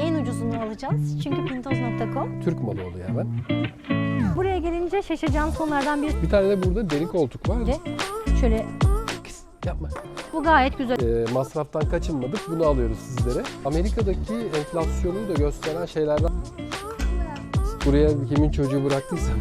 En ucuzunu alacağız çünkü pintoz.com. Türk malı oluyor hemen. Buraya gelince şaşıracağınız konulardan biri Bir tane de burada deri koltuk var. şöyle Kız, Yapma. bu gayet güzel. Ee, masraftan kaçınmadık. Bunu alıyoruz sizlere. Amerika'daki enflasyonu da gösteren şeylerden buraya kimin çocuğu bıraktıysa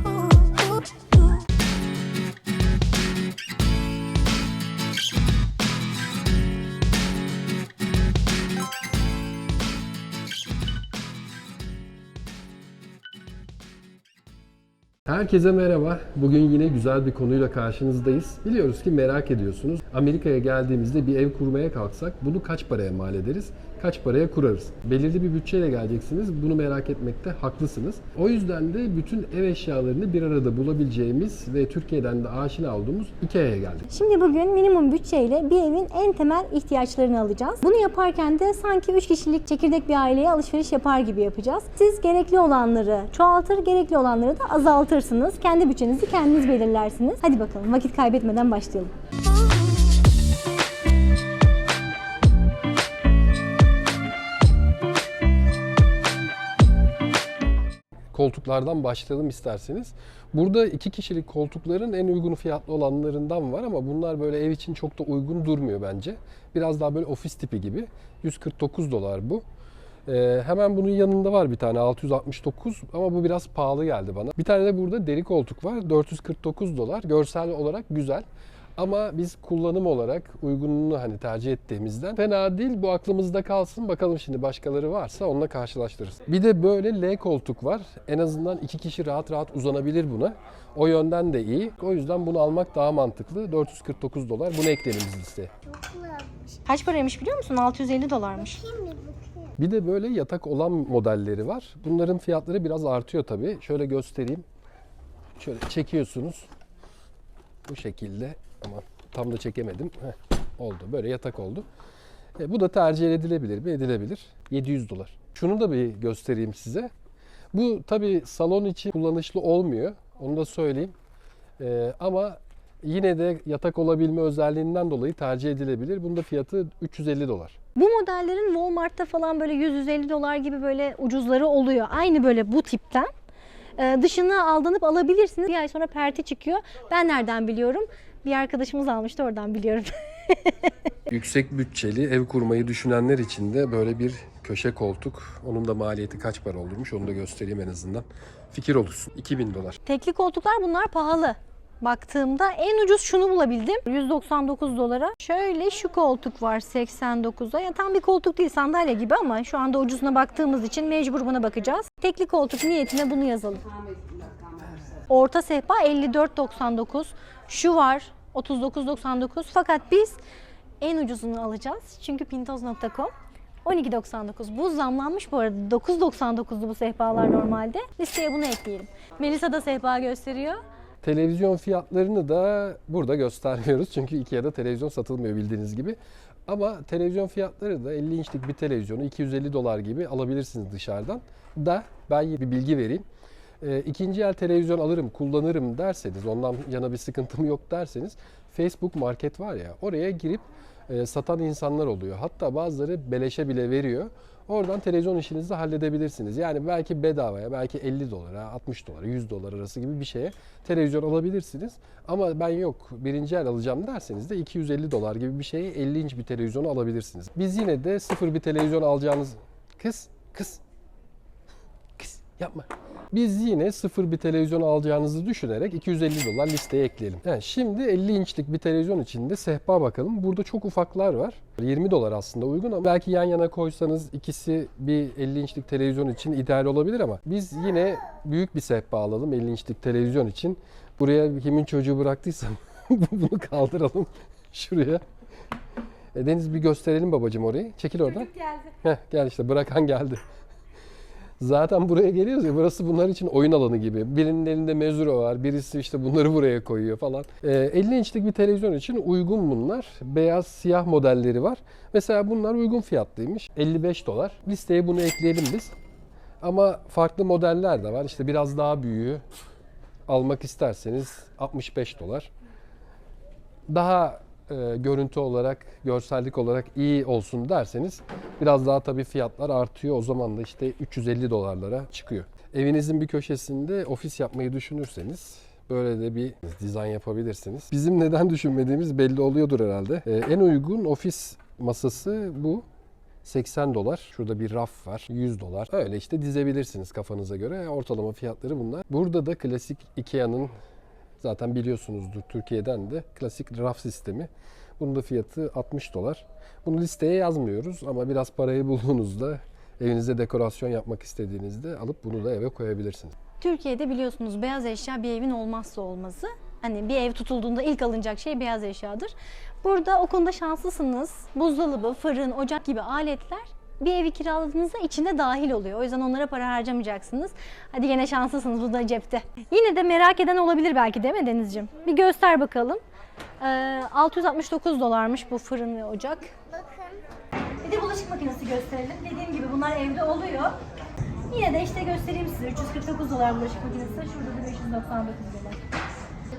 Herkese merhaba. Bugün yine güzel bir konuyla karşınızdayız. Biliyoruz ki merak ediyorsunuz. Amerika'ya geldiğimizde bir ev kurmaya kalksak bunu kaç paraya mal ederiz? Kaç paraya kurarız? Belirli bir bütçeyle geleceksiniz. Bunu merak etmekte haklısınız. O yüzden de bütün ev eşyalarını bir arada bulabileceğimiz ve Türkiye'den de aşina olduğumuz Ikea'ya geldik. Şimdi bugün minimum bütçeyle bir evin en temel ihtiyaçlarını alacağız. Bunu yaparken de sanki 3 kişilik çekirdek bir aileye alışveriş yapar gibi yapacağız. Siz gerekli olanları çoğaltır, gerekli olanları da azaltırsınız. Kendi bütçenizi kendiniz belirlersiniz. Hadi bakalım vakit kaybetmeden başlayalım. Koltuklardan başlayalım isterseniz. Burada iki kişilik koltukların en uygun fiyatlı olanlarından var ama bunlar böyle ev için çok da uygun durmuyor bence. Biraz daha böyle ofis tipi gibi. 149 dolar bu. Ee, hemen bunun yanında var bir tane 669 ama bu biraz pahalı geldi bana. Bir tane de burada deri koltuk var 449 dolar. Görsel olarak güzel. Ama biz kullanım olarak uygunluğunu hani tercih ettiğimizden fena değil. Bu aklımızda kalsın. Bakalım şimdi başkaları varsa onunla karşılaştırırız. Bir de böyle L koltuk var. En azından iki kişi rahat rahat uzanabilir buna. O yönden de iyi. O yüzden bunu almak daha mantıklı. 449 dolar. Bunu ekleyelim biz listeye. Kaç paraymış biliyor musun? 650 dolarmış. Bir de böyle yatak olan modelleri var. Bunların fiyatları biraz artıyor tabii. Şöyle göstereyim. Şöyle çekiyorsunuz. Bu şekilde ama tam da çekemedim. Heh, oldu. Böyle yatak oldu. E, bu da tercih edilebilir mi? Edilebilir. 700 dolar. Şunu da bir göstereyim size. Bu tabii salon için kullanışlı olmuyor. Onu da söyleyeyim. E, ama yine de yatak olabilme özelliğinden dolayı tercih edilebilir. Bunun da fiyatı 350 dolar. Bu modellerin Walmart'ta falan böyle 100-150 dolar gibi böyle ucuzları oluyor. Aynı böyle bu tipten. Ee, dışına aldanıp alabilirsiniz. Bir ay sonra perti çıkıyor. Ben nereden biliyorum? Bir arkadaşımız almıştı oradan biliyorum. Yüksek bütçeli ev kurmayı düşünenler için de böyle bir köşe koltuk. Onun da maliyeti kaç para olurmuş onu da göstereyim en azından. Fikir olursun. 2000 dolar. Tekli koltuklar bunlar pahalı. Baktığımda en ucuz şunu bulabildim. 199 dolara. Şöyle şu koltuk var 89'a. Ya tam bir koltuk değil sandalye gibi ama şu anda ucuzuna baktığımız için mecbur buna bakacağız. Tekli koltuk niyetine bunu yazalım. Orta sehpa 54.99. Şu var 39.99. Fakat biz en ucuzunu alacağız. Çünkü pintoz.com 12.99. Bu zamlanmış bu arada. 9.99'du bu sehpalar normalde. Listeye bunu ekleyelim. Melisa da sehpa gösteriyor. Televizyon fiyatlarını da burada göstermiyoruz. Çünkü Ikea'da televizyon satılmıyor bildiğiniz gibi. Ama televizyon fiyatları da 50 inçlik bir televizyonu 250 dolar gibi alabilirsiniz dışarıdan. Da ben bir bilgi vereyim. E, ikinci el televizyon alırım, kullanırım derseniz, ondan yana bir sıkıntım yok derseniz Facebook Market var ya oraya girip e, satan insanlar oluyor. Hatta bazıları beleşe bile veriyor. Oradan televizyon işinizi halledebilirsiniz. Yani belki bedavaya, belki 50 dolara, 60 dolara, 100 dolar arası gibi bir şeye televizyon alabilirsiniz. Ama ben yok birinci el alacağım derseniz de 250 dolar gibi bir şeye 50 inç bir televizyonu alabilirsiniz. Biz yine de sıfır bir televizyon alacağınız... Kız, kız, yapma. Biz yine sıfır bir televizyon alacağınızı düşünerek 250 dolar listeye ekleyelim. Yani şimdi 50 inçlik bir televizyon içinde sehpa bakalım. Burada çok ufaklar var. 20 dolar aslında uygun ama belki yan yana koysanız ikisi bir 50 inçlik televizyon için ideal olabilir ama biz yine büyük bir sehpa alalım 50 inçlik televizyon için. Buraya kimin çocuğu bıraktıysam bunu kaldıralım şuraya. E, Deniz bir gösterelim babacığım orayı. Çekil oradan. geldi. Heh, gel işte bırakan geldi. Zaten buraya geliyoruz ya burası bunlar için oyun alanı gibi. Birinin elinde mezuro var, birisi işte bunları buraya koyuyor falan. Ee, 50 inçlik bir televizyon için uygun bunlar. Beyaz siyah modelleri var. Mesela bunlar uygun fiyatlıymış. 55 dolar. Listeye bunu ekleyelim biz. Ama farklı modeller de var. İşte biraz daha büyüğü almak isterseniz 65 dolar. Daha e, görüntü olarak, görsellik olarak iyi olsun derseniz biraz daha tabii fiyatlar artıyor. O zaman da işte 350 dolarlara çıkıyor. Evinizin bir köşesinde ofis yapmayı düşünürseniz böyle de bir dizayn yapabilirsiniz. Bizim neden düşünmediğimiz belli oluyordur herhalde. E, en uygun ofis masası bu. 80 dolar. Şurada bir raf var. 100 dolar. Öyle işte dizebilirsiniz kafanıza göre. Ortalama fiyatları bunlar. Burada da klasik Ikea'nın zaten biliyorsunuzdur Türkiye'den de klasik raf sistemi. Bunun da fiyatı 60 dolar. Bunu listeye yazmıyoruz ama biraz parayı bulduğunuzda evinizde dekorasyon yapmak istediğinizde alıp bunu da eve koyabilirsiniz. Türkiye'de biliyorsunuz beyaz eşya bir evin olmazsa olmazı. Hani bir ev tutulduğunda ilk alınacak şey beyaz eşyadır. Burada o konuda şanslısınız. Buzdolabı, fırın, ocak gibi aletler bir evi kiraladığınızda içine dahil oluyor. O yüzden onlara para harcamayacaksınız. Hadi gene şanslısınız bu da cepte. Yine de merak eden olabilir belki değil mi Denizciğim? Bir göster bakalım. Ee, 669 dolarmış bu fırın ve ocak. Bir de bulaşık makinesi gösterelim. Dediğim gibi bunlar evde oluyor. Yine de işte göstereyim size. 349 dolar bulaşık makinesi. Şurada da 599 dolar.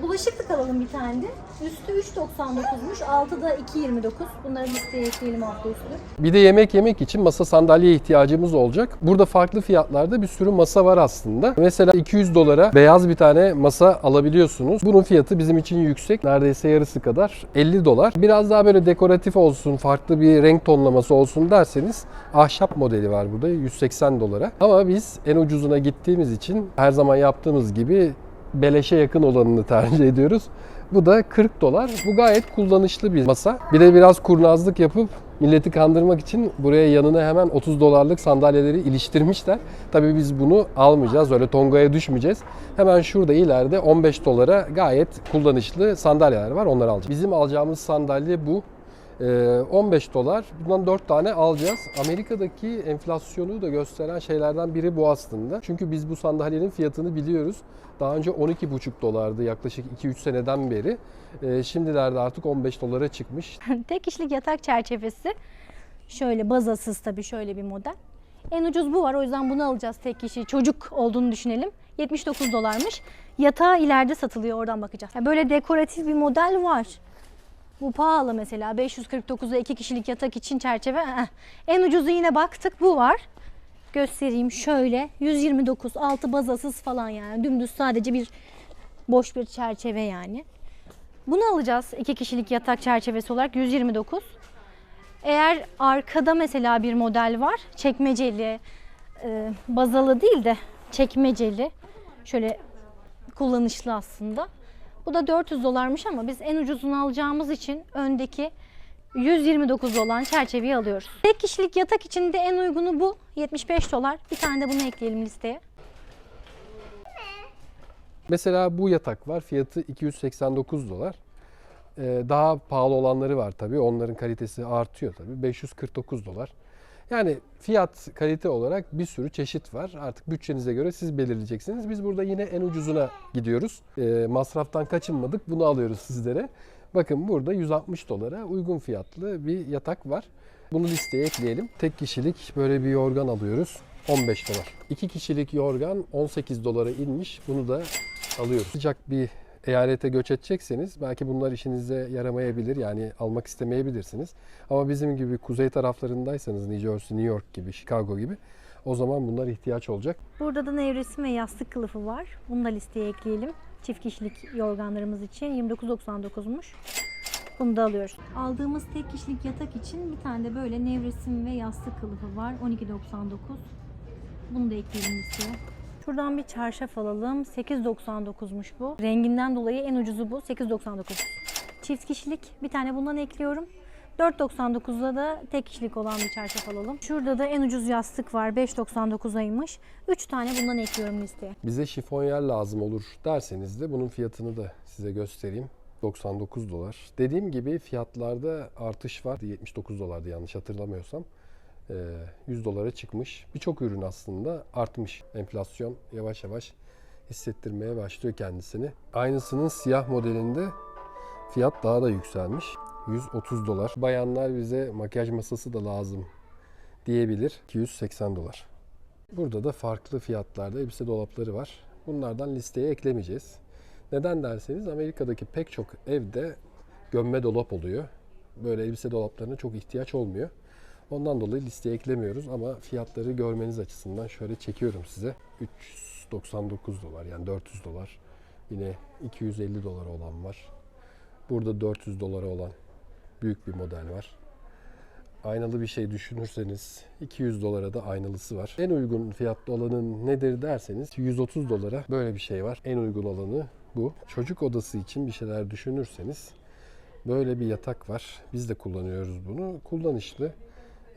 Bulaşıklık alalım bir tane de. Üstü 3.99'muş. Altı da 2.29. Bunları listeye ekleyelim hafta üstü. Bir de yemek yemek için masa sandalye ihtiyacımız olacak. Burada farklı fiyatlarda bir sürü masa var aslında. Mesela 200 dolara beyaz bir tane masa alabiliyorsunuz. Bunun fiyatı bizim için yüksek. Neredeyse yarısı kadar 50 dolar. Biraz daha böyle dekoratif olsun, farklı bir renk tonlaması olsun derseniz ahşap modeli var burada 180 dolara. Ama biz en ucuzuna gittiğimiz için her zaman yaptığımız gibi beleşe yakın olanını tercih ediyoruz. Bu da 40 dolar. Bu gayet kullanışlı bir masa. Bir de biraz kurnazlık yapıp milleti kandırmak için buraya yanına hemen 30 dolarlık sandalyeleri iliştirmişler. Tabii biz bunu almayacağız. Öyle tongaya düşmeyeceğiz. Hemen şurada ileride 15 dolara gayet kullanışlı sandalyeler var. Onları alacağız. Bizim alacağımız sandalye bu. Ee, 15 dolar. Bundan 4 tane alacağız. Amerika'daki enflasyonu da gösteren şeylerden biri bu aslında. Çünkü biz bu sandalyenin fiyatını biliyoruz. Daha önce 12,5 dolardı yaklaşık 2-3 seneden beri. Ee, şimdilerde artık 15 dolara çıkmış. Tek kişilik yatak çerçevesi. Şöyle bazasız tabii şöyle bir model. En ucuz bu var o yüzden bunu alacağız tek kişi. Çocuk olduğunu düşünelim. 79 dolarmış. Yatağı ileride satılıyor oradan bakacağız. Yani böyle dekoratif bir model var. Bu pahalı mesela 549'a iki kişilik yatak için çerçeve. En ucuzu yine baktık bu var. Göstereyim şöyle 129 altı bazasız falan yani dümdüz sadece bir boş bir çerçeve yani. Bunu alacağız iki kişilik yatak çerçevesi olarak 129. Eğer arkada mesela bir model var çekmeceli e, bazalı değil de çekmeceli şöyle kullanışlı aslında. Bu da 400 dolarmış ama biz en ucuzunu alacağımız için öndeki 129 olan çerçeveyi alıyoruz. Tek kişilik yatak için de en uygunu bu. 75 dolar. Bir tane de bunu ekleyelim listeye. Mesela bu yatak var. Fiyatı 289 dolar. Ee, daha pahalı olanları var tabii. Onların kalitesi artıyor tabii. 549 dolar. Yani fiyat kalite olarak bir sürü çeşit var. Artık bütçenize göre siz belirleyeceksiniz. Biz burada yine en ucuzuna gidiyoruz. Ee, masraftan kaçınmadık. Bunu alıyoruz sizlere. Bakın burada 160 dolara uygun fiyatlı bir yatak var. Bunu listeye ekleyelim. Tek kişilik böyle bir yorgan alıyoruz. 15 dolar. İki kişilik yorgan 18 dolara inmiş. Bunu da alıyoruz. Sıcak bir eyalete göç edecekseniz belki bunlar işinize yaramayabilir. Yani almak istemeyebilirsiniz. Ama bizim gibi kuzey taraflarındaysanız New Jersey, New York gibi, Chicago gibi o zaman bunlar ihtiyaç olacak. Burada da nevresim ve yastık kılıfı var. Bunu da listeye ekleyelim. Çift kişilik yorganlarımız için 29.99'muş. Bunu da alıyoruz. Aldığımız tek kişilik yatak için bir tane de böyle nevresim ve yastık kılıfı var. 12.99. Bunu da ekleyelim listeye. Şuradan bir çarşaf alalım. 8.99'muş bu. Renginden dolayı en ucuzu bu. 8.99. Çift kişilik bir tane bundan ekliyorum. 4.99'da da tek kişilik olan bir çarşaf alalım. Şurada da en ucuz yastık var. 5.99'aymış. 3 tane bundan ekliyorum listeye. Bize şifonyer lazım olur derseniz de bunun fiyatını da size göstereyim. 99 dolar. Dediğim gibi fiyatlarda artış var. 79 dolardı yanlış hatırlamıyorsam. Ee, 100 dolara çıkmış. Birçok ürün aslında artmış. Enflasyon yavaş yavaş hissettirmeye başlıyor kendisini. Aynısının siyah modelinde fiyat daha da yükselmiş. 130 dolar. Bayanlar bize makyaj masası da lazım diyebilir. 280 dolar. Burada da farklı fiyatlarda elbise dolapları var. Bunlardan listeye eklemeyeceğiz. Neden derseniz Amerika'daki pek çok evde gömme dolap oluyor. Böyle elbise dolaplarına çok ihtiyaç olmuyor. Ondan dolayı listeye eklemiyoruz ama fiyatları görmeniz açısından şöyle çekiyorum size. 399 dolar yani 400 dolar. Yine 250 dolara olan var. Burada 400 dolara olan büyük bir model var. Aynalı bir şey düşünürseniz 200 dolara da aynalısı var. En uygun fiyatlı olanın nedir derseniz 130 dolara böyle bir şey var. En uygun olanı bu. Çocuk odası için bir şeyler düşünürseniz böyle bir yatak var. Biz de kullanıyoruz bunu. Kullanışlı.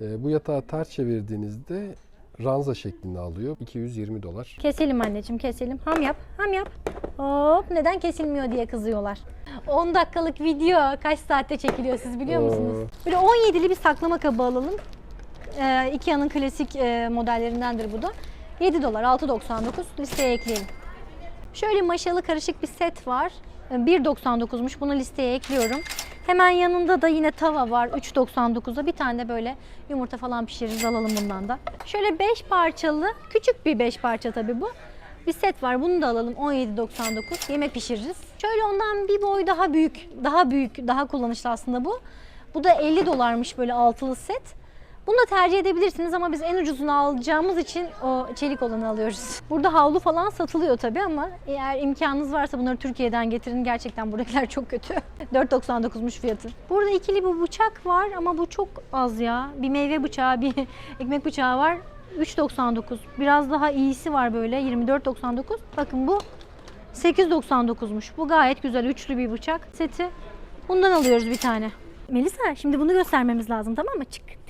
Ee, bu yatağı ters çevirdiğinizde ranza şeklini alıyor. 220 dolar. Keselim anneciğim keselim. Ham yap, ham yap. Hop neden kesilmiyor diye kızıyorlar. 10 dakikalık video kaç saatte çekiliyor siz biliyor musunuz? Böyle 17'li bir saklama kabı alalım. Ee, Ikea'nın klasik e, modellerindendir bu da. 7 dolar 6.99 listeye ekleyelim. Şöyle maşalı karışık bir set var. Ee, 1.99'muş bunu listeye ekliyorum. Hemen yanında da yine tava var 3.99'a bir tane de böyle yumurta falan pişiririz alalım bundan da. Şöyle 5 parçalı küçük bir 5 parça tabii bu. Bir set var bunu da alalım 17.99 yemek pişiririz. Şöyle ondan bir boy daha büyük daha büyük daha kullanışlı aslında bu. Bu da 50 dolarmış böyle altılı set. Bunu da tercih edebilirsiniz ama biz en ucuzunu alacağımız için o çelik olanı alıyoruz. Burada havlu falan satılıyor tabii ama eğer imkanınız varsa bunları Türkiye'den getirin. Gerçekten buradakiler çok kötü. 4.99'muş fiyatı. Burada ikili bir bıçak var ama bu çok az ya. Bir meyve bıçağı, bir ekmek bıçağı var. 3.99. Biraz daha iyisi var böyle 24.99. Bakın bu 8.99'muş. Bu gayet güzel üçlü bir bıçak seti. Bundan alıyoruz bir tane. Melisa şimdi bunu göstermemiz lazım tamam mı? Çık.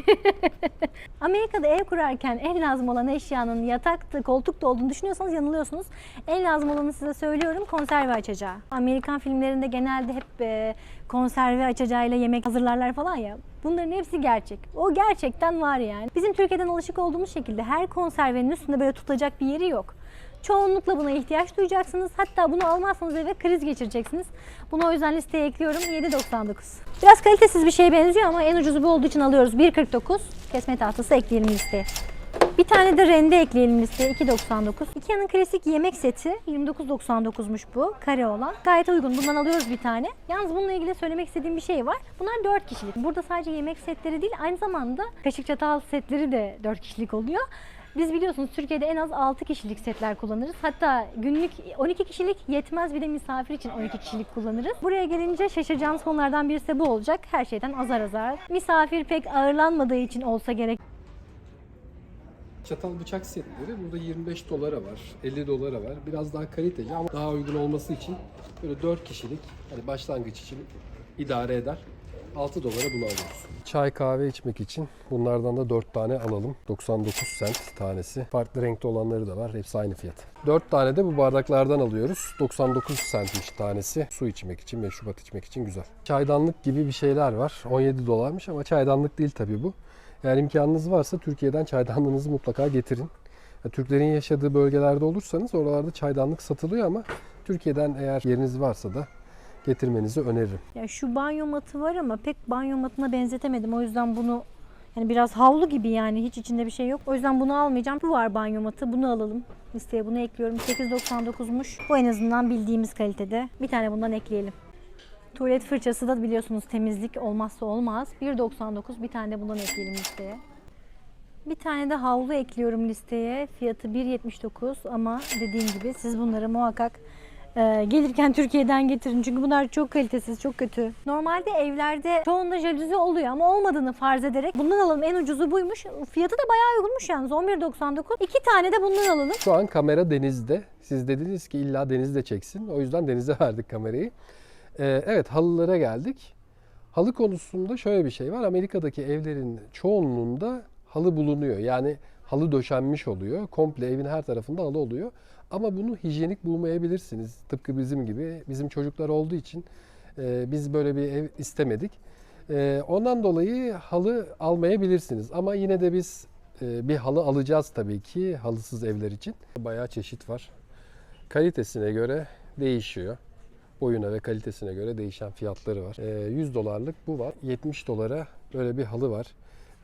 Amerika'da ev kurarken en lazım olan eşyanın yataktı, koltukta olduğunu düşünüyorsanız yanılıyorsunuz. En lazım olanı size söylüyorum konserve açacağı. Amerikan filmlerinde genelde hep e, konserve açacağıyla yemek hazırlarlar falan ya. Bunların hepsi gerçek. O gerçekten var yani. Bizim Türkiye'den alışık olduğumuz şekilde her konservenin üstünde böyle tutacak bir yeri yok. Çoğunlukla buna ihtiyaç duyacaksınız. Hatta bunu almazsanız eve kriz geçireceksiniz. Bunu o yüzden listeye ekliyorum. 7.99. Biraz kalitesiz bir şeye benziyor ama en ucuzu bu olduğu için alıyoruz. 1.49. Kesme tahtası ekleyelim listeye. Bir tane de rende ekleyelim listeye 2.99. Ikea'nın klasik yemek seti 29.99'muş bu kare olan. Gayet uygun. Bundan alıyoruz bir tane. Yalnız bununla ilgili söylemek istediğim bir şey var. Bunlar 4 kişilik. Burada sadece yemek setleri değil aynı zamanda kaşık çatal setleri de 4 kişilik oluyor. Biz biliyorsunuz Türkiye'de en az 6 kişilik setler kullanırız. Hatta günlük 12 kişilik yetmez bir de misafir için 12 kişilik kullanırız. Buraya gelince şaşıracağınız konulardan birisi bu olacak. Her şeyden azar azar. Misafir pek ağırlanmadığı için olsa gerek. Çatal bıçak setleri burada 25 dolara var, 50 dolara var. Biraz daha kaliteli ama daha uygun olması için böyle 4 kişilik hani başlangıç için idare eder. 6 dolara bunu alıyoruz. Çay kahve içmek için bunlardan da 4 tane alalım. 99 cent tanesi. Farklı renkte olanları da var. Hepsi aynı fiyat. 4 tane de bu bardaklardan alıyoruz. 99 centmiş tanesi. Su içmek için, meşrubat içmek için güzel. Çaydanlık gibi bir şeyler var. 17 dolarmış ama çaydanlık değil tabii bu. Eğer imkanınız varsa Türkiye'den çaydanlığınızı mutlaka getirin. Türklerin yaşadığı bölgelerde olursanız oralarda çaydanlık satılıyor ama Türkiye'den eğer yeriniz varsa da getirmenizi öneririm. Ya şu banyo matı var ama pek banyo matına benzetemedim. O yüzden bunu yani biraz havlu gibi yani hiç içinde bir şey yok. O yüzden bunu almayacağım. Bu var banyo matı. Bunu alalım. Listeye bunu ekliyorum. 8.99'muş. Bu en azından bildiğimiz kalitede. Bir tane bundan ekleyelim. Tuvalet fırçası da biliyorsunuz temizlik olmazsa olmaz. 1.99 bir tane de bundan ekleyelim listeye. Bir tane de havlu ekliyorum listeye. Fiyatı 1.79 ama dediğim gibi siz bunları muhakkak e, gelirken Türkiye'den getirin. Çünkü bunlar çok kalitesiz, çok kötü. Normalde evlerde çoğunda jaluzi oluyor ama olmadığını farz ederek bundan alalım en ucuzu buymuş. Fiyatı da bayağı uygunmuş yalnız 11.99. İki tane de bundan alalım. Şu an kamera denizde. Siz dediniz ki illa denizde çeksin. O yüzden denize verdik kamerayı. Ee, evet halılara geldik. Halı konusunda şöyle bir şey var. Amerika'daki evlerin çoğunluğunda halı bulunuyor. Yani halı döşenmiş oluyor. Komple evin her tarafında halı oluyor. Ama bunu hijyenik bulmayabilirsiniz. Tıpkı bizim gibi. Bizim çocuklar olduğu için e, biz böyle bir ev istemedik. E, ondan dolayı halı almayabilirsiniz. Ama yine de biz e, bir halı alacağız tabii ki halısız evler için. Bayağı çeşit var. Kalitesine göre değişiyor. Boyuna ve kalitesine göre değişen fiyatları var. E, 100 dolarlık bu var. 70 dolara böyle bir halı var.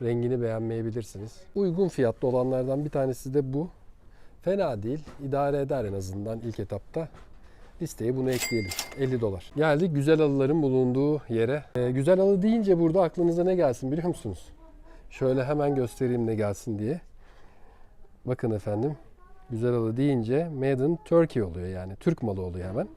Rengini beğenmeyebilirsiniz. Uygun fiyatlı olanlardan bir tanesi de bu. Fena değil. İdare eder en azından ilk etapta. Listeye bunu ekleyelim. 50 dolar. Geldik güzel halıların bulunduğu yere. Ee, güzel halı deyince burada aklınıza ne gelsin biliyor musunuz? Şöyle hemen göstereyim ne gelsin diye. Bakın efendim. Güzel halı deyince Made in Turkey oluyor yani. Türk malı oluyor hemen.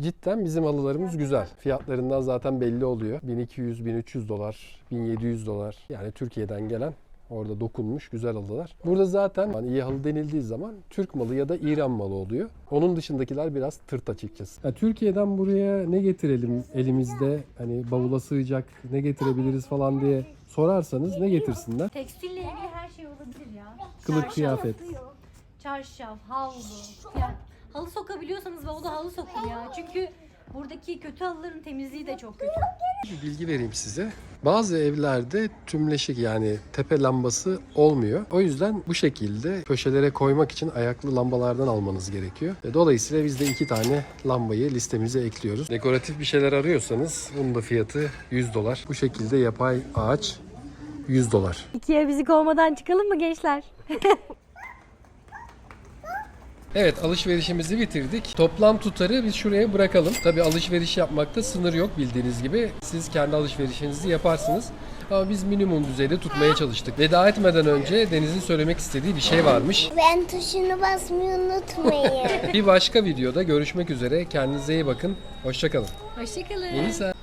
Cidden bizim halılarımız güzel. Fiyatlarından zaten belli oluyor. 1200, 1300 dolar, 1700 dolar. Yani Türkiye'den gelen orada dokunmuş güzel halılar. Burada zaten hani iyi halı denildiği zaman Türk malı ya da İran malı oluyor. Onun dışındakiler biraz tırt açıkçası. Ya Türkiye'den buraya ne getirelim elimizde hani bavula sığacak ne getirebiliriz falan diye sorarsanız ne getirsinler? Tekstille ilgili her şey olabilir ya. Kılık Çarşaf, kıyafet. Çarşaf, havlu. Yani halı sokabiliyorsanız bavula halı sokun ya. Çünkü buradaki kötü halıların temizliği de çok kötü. Bir bilgi vereyim size. Bazı evlerde tümleşik yani tepe lambası olmuyor. O yüzden bu şekilde köşelere koymak için ayaklı lambalardan almanız gerekiyor. Ve dolayısıyla biz de iki tane lambayı listemize ekliyoruz. Dekoratif bir şeyler arıyorsanız bunun da fiyatı 100 dolar. Bu şekilde yapay ağaç 100 dolar. İkiye bizi kovmadan çıkalım mı gençler? Evet alışverişimizi bitirdik. Toplam tutarı biz şuraya bırakalım. Tabi alışveriş yapmakta sınır yok bildiğiniz gibi. Siz kendi alışverişinizi yaparsınız. Ama biz minimum düzeyde tutmaya çalıştık. Veda etmeden önce Deniz'in söylemek istediği bir şey varmış. Ben tuşunu basmayı unutmayın. Bir başka videoda görüşmek üzere. Kendinize iyi bakın. Hoşçakalın. Hoşçakalın. Melisa.